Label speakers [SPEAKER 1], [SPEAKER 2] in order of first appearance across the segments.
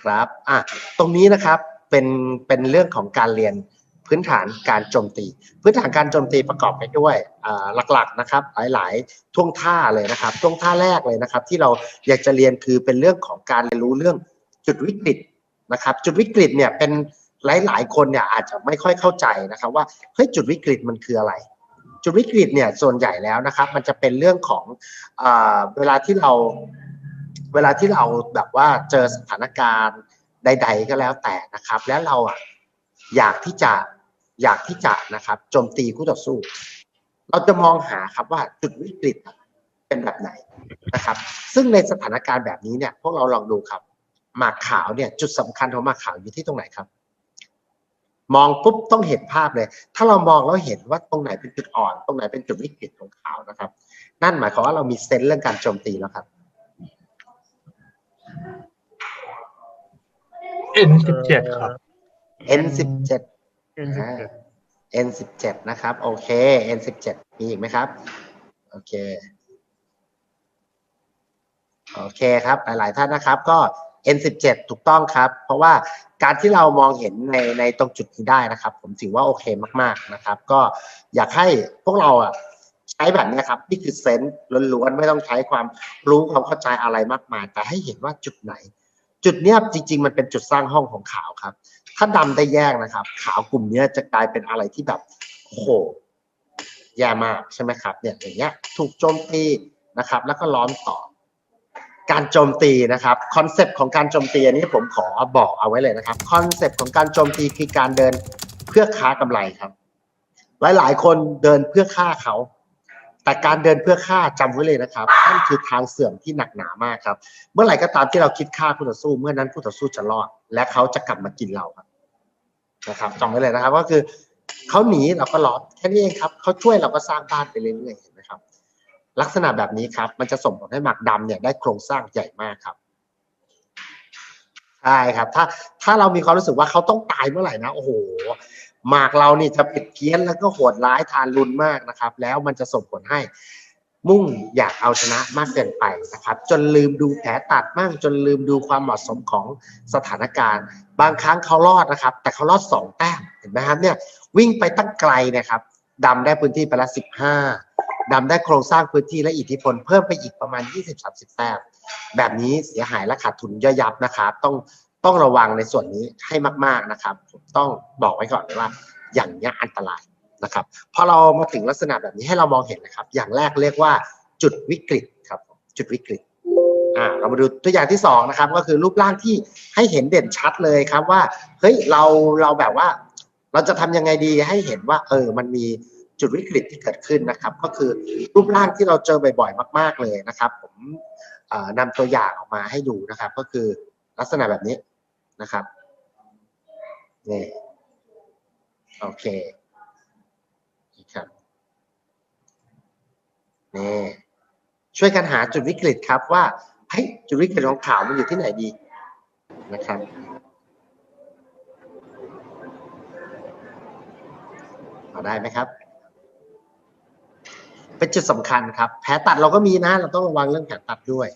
[SPEAKER 1] ครับอะตรงนี้นะครับเป็นเป็นเรื่องของการเรียนพื้นฐานการโจมตี พื้นฐานการโจมตีประกอบไปด้วยหลักๆนะครับ หลายๆท่วงท่าเลยนะครับท่วงท่าแรกเลยนะครับ ที่เราอยากจะเรียนคือเป็นเรื่องของการเรียนรู้เรื่องจุดวิกฤตนะครับ จุดวิกฤตเนี่ยเป็นหลายๆคนเนี่ยอาจจะไม่ค่อยเข้าใจนะครับ ว่าเฮ้ยจุดวิกฤตมันคืออะไร จุดวิกฤตเนี่ยส่วนใหญ่แล้วนะครับ มันจะเป็นเรื่องของอเวลาที่เรา เวลาที่เราแบบว่าเจอสถานการณ์ใด ๆ ก็แล้วแต่นะครับ แล้วเราอะอยากที่จะอยากที่จะนะครับโจมตีคู่ต่อสู้ เราจะมองหาครับว่าจุดวิกฤตเป็นแบบไหนนะครับ ซึ่งในสถานการณ์แบบนี้เนี่ย พวกเราลองดูครับ หมากขาวเนี่ยจุดสำคัญของหมากขาวอยู่ที่ตรงไหนครับ มองปุ๊บต้องเห็นภาพเลย ถ้าเรามองแล้วเห็นว่าตรงไหนเป็นจุดอ่อน ตรงไหนเป็นจุดวิกฤตของขาวนะครับ นั่นหมายความว่าเรามีเซนส์เรื่องการโจมตีแล้วครับ
[SPEAKER 2] N สิบเจ็ดครับ
[SPEAKER 1] N สิบเจ็ด
[SPEAKER 2] N สิบเจ็ด
[SPEAKER 1] N สิบเจ็ดนะครับ โอเค N สิบเจ็ดมีอีกไหมครับ โอเค โอเคครับ หลาย ๆ ท่านนะครับ ก็ N สิบเจ็ดถูกต้องครับ เพราะว่าการที่เรามองเห็นในในตรงจุดนี้ได้นะครับ ผมถือว่าโอเคมาก ๆ นะครับ ก็อยากให้พวกเราอะใช้แบบนี้ครับนี่คือเซนส์ล้วนๆไม่ต้องใช้ความรู้ความเข้าใจอะไรมากมาย แต่ให้เห็นว่าจุดไหน จุดเนี้ยจริง ๆ มันเป็นจุดสร้างห้องของขาวครับ ถ้าดำได้แยกนะครับ ขาวกลุ่มเนี้ยจะกลายเป็นอะไรที่แบบโหแย่มากใช่ไหมครับ เนี่ยอย่างเงี้ยถูกโจมตีนะครับ แล้วก็ล้อมต่อ การโจมตีนะครับคอนเซปต์ของการโจมตีอันนี้ผมขอบอกเอาไว้เลยนะครับคอนเซปต์ของการโจมตีคือการเดินเพื่อค้ากำไรครับ หลายๆ คนเดินเพื่อฆ่าเขา แต่การเดินเพื่อฆ่าจำไว้เลยนะครับนั่นคือทางเสื่อมที่หนักหนามากครับ เมื่อไหร่ก็ตามที่เราคิดฆ่าคู่ต่อสู้ เมื่อนั้นคู่ต่อสู้จะรอด และเขาจะกลับมากินเราครับนะครับจำไว้เลยนะครับก็คือเขาหนีเราก็รอดแค่นี้เองครับเขาช่วยเราก็สร้างบ้านไปเรื่อยๆเห็นไหมครับ ลักษณะแบบนี้ครับมันจะส่งผลให้หมากดำเนี่ยได้โครงสร้างใหญ่มากครับใช่ครับ ถ้าถ้าเรามีความรู้สึกว่าเขาต้องตายเมื่อไหร่นะโอ้โห หมากเรานี่จะปิดเพี้ยนแล้วก็โหดร้ายทานรุนมากนะครับ แล้วมันจะส่งผลให้มุ่งอยากเอาชนะมากเกินไปนะครับ จนลืมดูแผลตัดมั่งจนลืมดูความเหมาะสมของสถานการณ์ บางครั้งเขารอดนะครับ แต่เขารอดสองแต้มเห็นไหมครับเนี่ยวิ่งไปตั้งไกลนะครับดำได้พื้นที่ไปละสิบห้าดำได้โครงสร้างพื้นที่และอิทธิพลเพิ่มไปอีกประมาณ 20-30 แต้มแบบนี้เสียหายและขาดทุนย่อยยับนะครับ ต้อง ต้องระวังในส่วนนี้ให้มาก ๆนะครับ ผมต้องบอกไว้ก่อนเลยว่า อย่างนี้อันตรายนะครับพอเรามาถึงลักษณะแบบนี้ให้เรามองเห็นนะครับ อย่างแรกเรียกว่าจุดวิกฤตครับจุดวิกฤตอ่าเรามาดูตัวอย่างที่สองนะครับก็คือรูปร่างที่ให้เห็นเด่นชัดเลยครับว่าเฮ้ยเราเราแบบว่า เราจะทำยังไงดีให้เห็นว่า เออ มันมีจุดวิกฤตที่เกิดขึ้นนะครับ ก็คือรูปร่างที่เราเจอบ่อยๆ มาก ๆเลยนะครับ ผมเอ่อนำตัวอย่างออกมาให้ดูนะครับ ก็คือ ลักษณะแบบนี้นะครับนี่โอเคครับนี่ช่วยกันหาจุดวิกฤตครับว่าเฮ้ยจุดวิกฤตของข่าวมันอยู่ที่ไหนดีนะครับเอาได้ไหมครับ เป็นจุดสำคัญครับ แผลตัดเราก็มีนะ เราต้องระวังเรื่องแผลตัดด้วย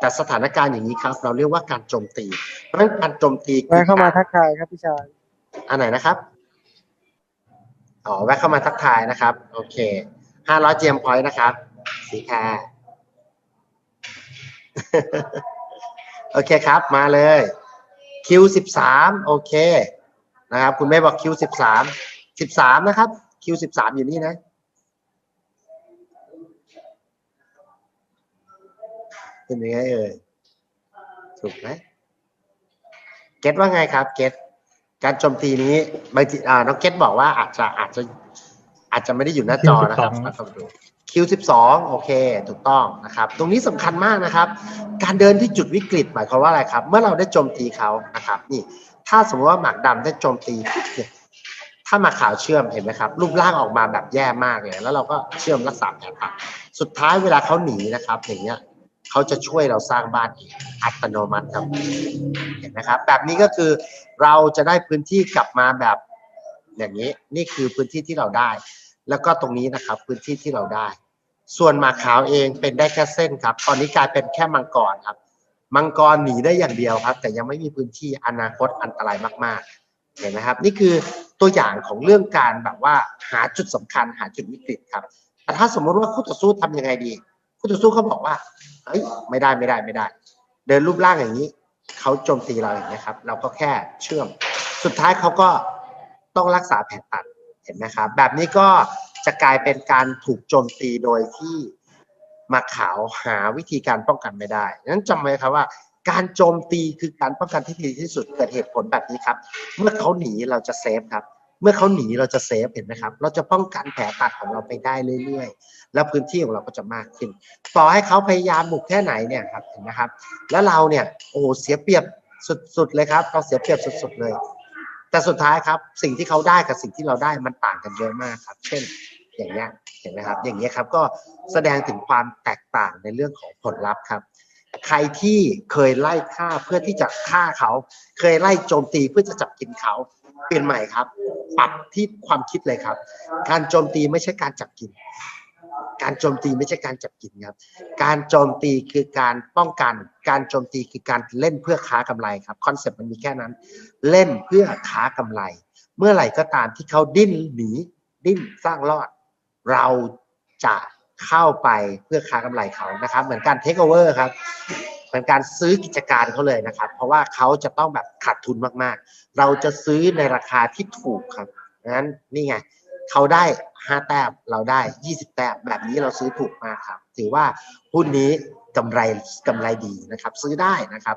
[SPEAKER 1] แต่สถานการณ์อย่างนี้ครับ เราเรียกว่าการโจมตี เพราะฉะนั้นการโจมตีคือ
[SPEAKER 3] แวะเข้ามา
[SPEAKER 1] การ
[SPEAKER 3] ทักทายครับพี่ชาย
[SPEAKER 1] อันไหนนะครับอ๋อแวะเข้ามาทักทายนะครับ โอเคห้าร้อยเจมพอยต์นะครับ สีแคร์โอเคครับ มาเลย คิวสิบสามโอเค นะครับ คุณแม่บอกคิวสิบสามสิบสามนะครับ คิวสิบสามอยู่นี่นะ เป็นยังไงเอ่ยถูกไหมเก็ตว่าไงครับ เก็ตการโจมตีนี้บางทีอ่าน้องเก็ตบอกว่าอาจจะอาจจะอาจจะไม่ได้อยู่หน้าจอนะครับ
[SPEAKER 2] Q12
[SPEAKER 1] มาต้องดู Q12 โอเค ถูกต้องนะครับ ตรงนี้สำคัญมากนะครับ การเดินที่จุดวิกฤต หมายความว่าอะไรครับ เมื่อเราได้โจมตีเขานะครับ นี่ ถ้าสมมติว่าหมากดำได้โจมตีปุ๊บเนี่ยถ้าหมากขาวเชื่อมเห็นไหมครับ รูปร่างออกมาแบบแย่มากเลย แล้วเราก็เชื่อมรักษาแผลตัดสุดท้ายเวลาเขาหนีนะครับ อย่างเงี้ย เขาจะช่วยเราสร้างบ้านเองอัตโนมัติครับเห็นไหมครับ แบบนี้ก็คือเราจะได้พื้นที่กลับมาแบบอย่างนี้นี่คือพื้นที่ที่เราได้ แล้วก็ตรงนี้นะครับพื้นที่ที่เราได้ ส่วนหมาขาวเองเป็นได้แค่เส้นครับ ตอนนี้กลายเป็นแค่มังกรครับ มังกรหนีได้อย่างเดียวครับ แต่ยังไม่มีพื้นที่อนาคตอันตรายมาก ๆ เห็นไหมครับ นี่คือตัวอย่างของเรื่องการแบบว่าหาจุดสำคัญหาจุดวิกฤตครับแต่ถ้าสมมติว่าคู่ต่อสู้ทำยังไงดี คู่ต่อสู้เขาบอกว่าเฮ้ยไม่ได้ไม่ได้ไม่ได้ เดินรูปร่างอย่างนี้เขาโจมตีเราอย่างนี้ครับ เราก็แค่เชื่อม สุดท้ายเขาก็ต้องรักษาแผลตัดเห็นไหมครับ แบบนี้ก็จะกลายเป็นการถูกโจมตีโดยที่มาขาวหาวิธีการป้องกันไม่ได้นั้นจำไว้ครับว่า การโจมตีคือการป้องกันที่ดีที่สุดเกิดเหตุผลแบบนี้ครับ เมื่อเขาหนีเราจะเซฟครับ เมื่อเขาหนีเราจะเซฟเห็นไหมครับ เราจะป้องกันแผลตัดของเราไปได้เรื่อยๆ แล้วพื้นที่ของเราก็จะมากขึ้น ต่อให้เขาพยายามบุกแค่ไหนเนี่ยครับเห็นไหมครับ แล้วเราเนี่ยโอ้โหเสียเปรียบสุดๆเลยครับเราเสียเปรียบสุดๆเลย แต่สุดท้ายครับสิ่งที่เขาได้กับสิ่งที่เราได้มันต่างกันเยอะมากครับ เช่นอย่างเงี้ยเห็นไหมครับ อย่างเงี้ยครับก็แสดงถึงความแตกต่างในเรื่องของผลลัพธ์ครับ ใครที่เคยไล่ฆ่าเพื่อที่จะฆ่าเขา เคยไล่โจมตีเพื่อจะจับกินเขาเปลี่ยนใหม่ครับ ปรับที่ความคิดเลยครับ การโจมตีไม่ใช่การจับกิน การโจมตีไม่ใช่การจับกินครับ การโจมตีคือการป้องกัน การโจมตีคือการเล่นเพื่อค้ากำไรครับคอนเซ็ปต์มันมีแค่นั้น เล่นเพื่อค้ากำไร เมื่อไหร่ก็ตามที่เขาดิ้นหนีดิ้นสร้างรอด เราจะ เข้าไปเพื่อค้ากำไรเขานะครับ เหมือนการเทคโอเวอร์ครับเหมือนการซื้อกิจการเขาเลยนะครับ เพราะว่าเขาจะต้องแบบขาดทุนมากๆ เราจะซื้อในราคาที่ถูกครับงั้นนี่ไงเขาได้ 5 แต้มเราได้ 20 แต้มแบบนี้เราซื้อถูกมากครับ ถือว่าหุ้นนี้กำไรกำไรดีนะครับ ซื้อได้นะครับ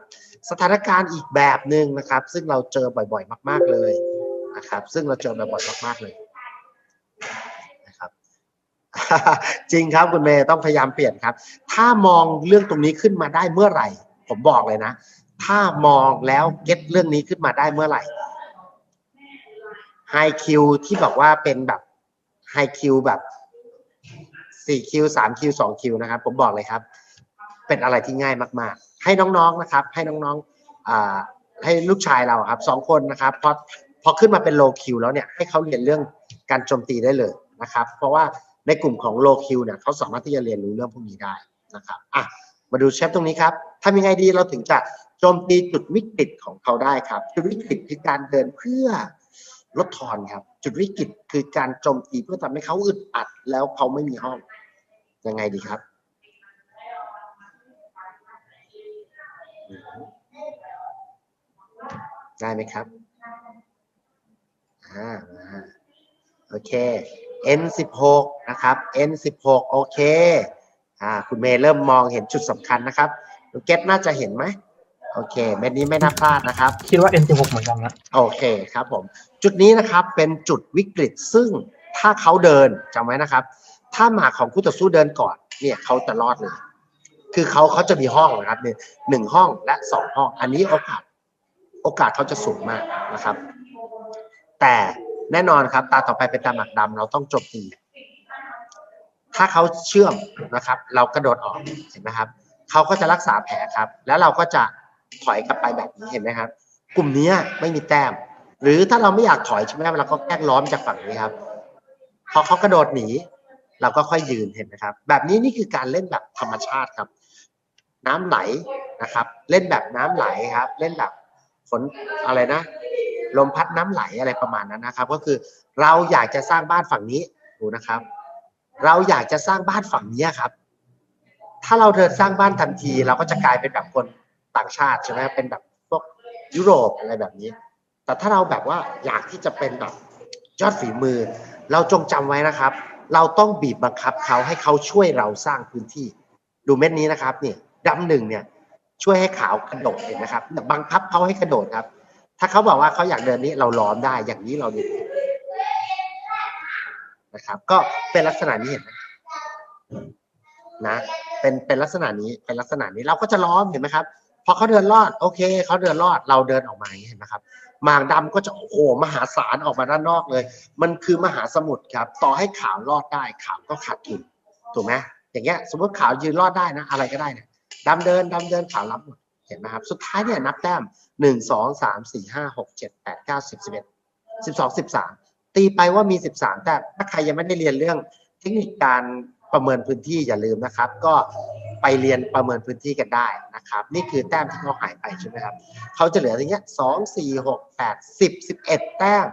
[SPEAKER 1] สถานการณ์อีกแบบหนึ่งนะครับ ซึ่งเราเจอบ่อยๆ มาก ๆเลยนะครับ ซึ่งเราเจอบ่อยๆมากๆเลย จริงครับคุณเมย์ต้องพยายามเปลี่ยนครับ ถ้ามองเรื่องตรงนี้ขึ้นมาได้เมื่อไหร่ ผมบอกเลยนะ ถ้ามองแล้วเก็ตเรื่องนี้ขึ้นมาได้เมื่อไหร่ไฮคิวที่บอกว่าเป็นแบบไฮคิวแบบสี่คิวสามคิวสองคิวนะครับ ผมบอกเลยครับ เป็นอะไรที่ง่ายมากๆ ให้น้องๆนะครับ ให้น้องๆอ่ให้ลูกชายเราครับสองคนนะครับพอพอขึ้นมาเป็นโลคิวแล้วเนี่ยให้เขาเรียนเรื่องการโจมตีได้เลยนะครับ เพราะว่า ในกลุ่มของโลคิวเนี่ยเขาสามารถที่จะเรียนรู้เรื่องพวกนี้ได้นะครับอะมาดูเชฟตรงนี้ครับทำยังไงดีเราถึงจะโจมตีจุดวิกฤตของเขาได้ครับจุดวิกฤตคือการเดินเพื่อลดทอนครับ จุดวิกฤตคือการโจมตีเพื่อทำให้เขาอึดอัด แล้วเขาไม่มีห้องยังไงดีครับได้ไหมครับอ่ามาโอเค N16 นะครับ N16 โอเคอ่าคุณเมย์เริ่มมองเห็นจุดสำคัญนะครับลูกเก็ตน่าจะเห็นไหมโอเคเม็ดนี้ไม่น่าพลาดนะครับ
[SPEAKER 2] คิดว่า N16 เหมือนกันนะ
[SPEAKER 1] โอเคครับผม จุดนี้นะครับเป็นจุดวิกฤตซึ่งถ้าเขาเดินจำไว้นะครับ ถ้าหมากของคู่ต่อสู้เดินก่อนเนี่ยเขาจะรอดเลยคือเขาเขาจะมีห้องนะครับเนี่ยหนึ่งห้องและสองห้อง อันนี้โอกาส โอกาสเขาจะสูงมากนะครับ แต่ แน่นอนครับ ตาต่อไปเป็นตาหมักดำเราต้องจมตีถ้าเขาเชื่อมนะครับ เรากระโดดออกเห็นไหมครับเขาก็จะรักษาแผลครับ แล้วเราก็จะถอยกลับไปแบบนี้เห็นไหมครับ กลุ่มนี้ไม่มีแต้ม หรือถ้าเราไม่อยากถอยใช่ไหมครับเราก็แกล้งล้อมจากฝั่งนี้ครับพอเขากระโดดหนี เราก็ค่อยยืนเห็นไหมครับ แบบนี้นี่คือการเล่นแบบธรรมชาติครับ น้ำไหลนะครับ เล่นแบบน้ำไหลครับ เล่นแบบฝนอะไรนะ ลมพัดน้ำไหลอะไรประมาณนั้นนะครับ ก็คือเราอยากจะสร้างบ้านฝั่งนี้ดูนะครับ เราอยากจะสร้างบ้านฝั่งนี้ครับ ถ้าเราเดินสร้างบ้านทันที เราก็จะกลายเป็นแบบคนต่างชาติใช่ไหมเป็นแบบพวกยุโรปอะไรแบบนี้ แต่ถ้าเราแบบว่าอยากที่จะเป็นแบบยอดฝีมือ เราจงจำไว้นะครับ เราต้องบีบบังคับเขาให้เขาช่วยเราสร้างพื้นที่ ดูเม็ดนี้นะครับนี่ดำหนึ่งเนี่ยช่วยให้ขาวกระโดดเห็นไหมครับบังคับเขาให้กระโดดครับ ถ้าเขาบอกว่าเขาอยากเดินนี้เราล้อมได้อย่างนี้เราเดินนะครับ ก็เป็นลักษณะนี้เห็นไหมนะเป็นเป็นลักษณะนี้เป็นลักษณะนี้เราก็จะล้อมเห็นไหมครับพอเขาเดินรอด โอเคเขาเดินรอดเราเดินออกมาอย่างนี้เห็นไหมครับหมากดำก็จะโอ้โหมหาศาลออกมาด้านนอกเลย มันคือมหาสมุทรครับ ต่อให้ขาวรอดได้ขาวก็ขาดทุนถูกไหมอย่างเงี้ย สมมติขาวยืนรอดได้นะ อะไรก็ได้เนี่ยดำเดินดำเดินขาวรับหมด ห็นไหมครับ สุดท้ายเนี่ยนับแต้มหนึ่งสองสามสี่ห้าหกเจ็ดแปดเก้าสิบสิบเอ็ดสิบสองสิบสามตีไปว่ามีสิบสามแต้มถ้าใครยังไม่ได้เรียนเรื่องเทคนิคการประเมินพื้นที่อย่าลืมนะครับ ก็ไปเรียนประเมินพื้นที่กันได้นะครับ นี่คือแต้มที่เขาหายไปใช่ไหมครับเขาจะเหลืออย่างเงี้ยสองสี่หกแปดสิบสิบเอ็ดแต้ม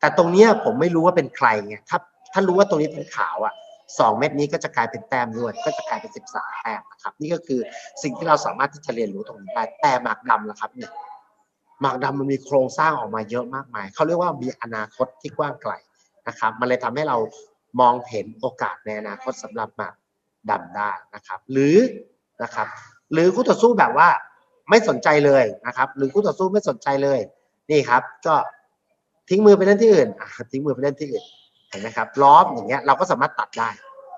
[SPEAKER 1] แต่ตรงเนี้ยผมไม่รู้ว่าเป็นใครไงถ้าถ้ารู้ว่าตรงนี้เป็นขาวอะ่ะ สองเม็ดนี้ก็จะกลายเป็นแต้มด้วยก็จะกลายเป็นสิบ13 แต้มนะครับนี่ก็คือสิ่งที่เราสามารถที่จะเรียนรู้ตรงนี้ได้แต่หมากดำนะครับเนี่ยหมากดำมันมีโครงสร้างออกมาเยอะมากมายเขาเรียกว่ามีอนาคตที่กว้างไกลนะครับ มันเลยทำให้เรามองเห็นโอกาสในอนาคตสำหรับหมากดำได้นะครับ หรือนะครับ หรือคู่ต่อสู้แบบว่าไม่สนใจเลยนะครับ หรือคู่ต่อสู้ไม่สนใจเลยนี่ครับ ก็ทิ้งมือไปเล่นที่อื่นทิ้งมือไปเล่นที่อื่น เห็นไหมครับล้อมอย่างเงี้ยเราก็สามารถตัดได้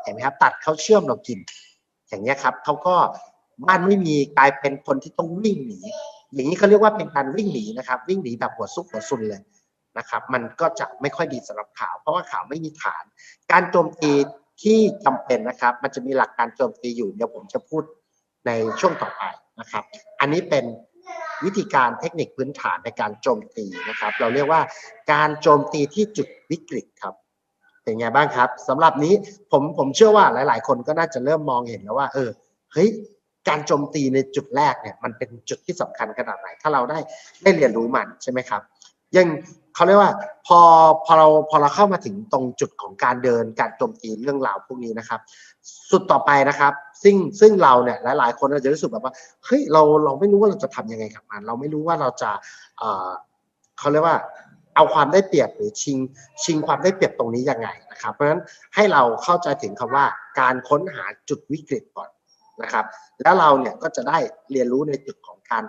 [SPEAKER 1] เห็นไหมครับ ตัดเขาเชื่อมเรากิน อย่างเงี้ยครับเขาก็บ้านไม่มีกลายเป็นคนที่ต้องวิ่งหนีอย่างนี้เขาเรียกว่าเป็นการวิ่งหนีนะครับ วิ่งหนีแบบหัวซุกหัวซุนเลยนะครับ มันก็จะไม่ค่อยดีสำหรับข่าว เพราะว่าข่าวไม่มีฐาน การโจมตีที่จำเป็นนะครับ มันจะมีหลักการโจมตีอยู่เดี๋ยวผมจะพูดในช่วงต่อไปนะครับ อันนี้เป็นวิธีการเทคนิคพื้นฐานในการโจมตีนะครับ เราเรียกว่าการโจมตีที่จุดวิกฤตครับ เป็นไงบ้างครับสำหรับนี้ผมผมเชื่อว่าหลาย ๆ คนก็น่าจะเริ่มมองเห็นแล้วว่า เออเฮ้ยการโจมตีในจุดแรกเนี่ยมันเป็นจุดที่สำคัญขนาดไหน ถ้าเราได้ได้เรียนรู้มันใช่ไหมครับยังเขาเรียกว่าพอพอเราพอเราเข้ามาถึงตรงจุดของการเดินการโจมตีเรื่องราวพวกนี้นะครับ สุดต่อไปนะครับ ซึ่งซึ่งเราเนี่ยหลายๆ คนอาจจะรู้สึกแบบว่าเฮ้ยเราเราไม่รู้ว่าเราจะทำยังไงกับมัน เราไม่รู้ว่าเราจะเเขาเรียกว่า เอาความได้เปรียบหรือชิงชิงความได้เปรียบตรงนี้ยังไงนะครับเพราะฉะนั้นให้เราเข้าใจถึงคำว่าการค้นหาจุดวิกฤตก่อนนะครับ แล้วเราเนี่ยก็จะได้เรียนรู้ในจุดของการ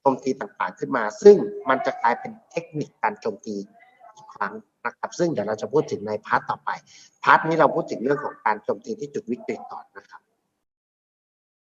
[SPEAKER 1] โจมตีต่างๆขึ้นมา ซึ่งมันจะกลายเป็นเทคนิคการโจมตีอีกครั้งนะครับซึ่งเดี๋ยวเราจะพูดถึงในพาร์ทต่อไปพาร์ทนี้เราพูดถึงเรื่องของการโจมตีที่จุดวิกฤตก่อนนะครับ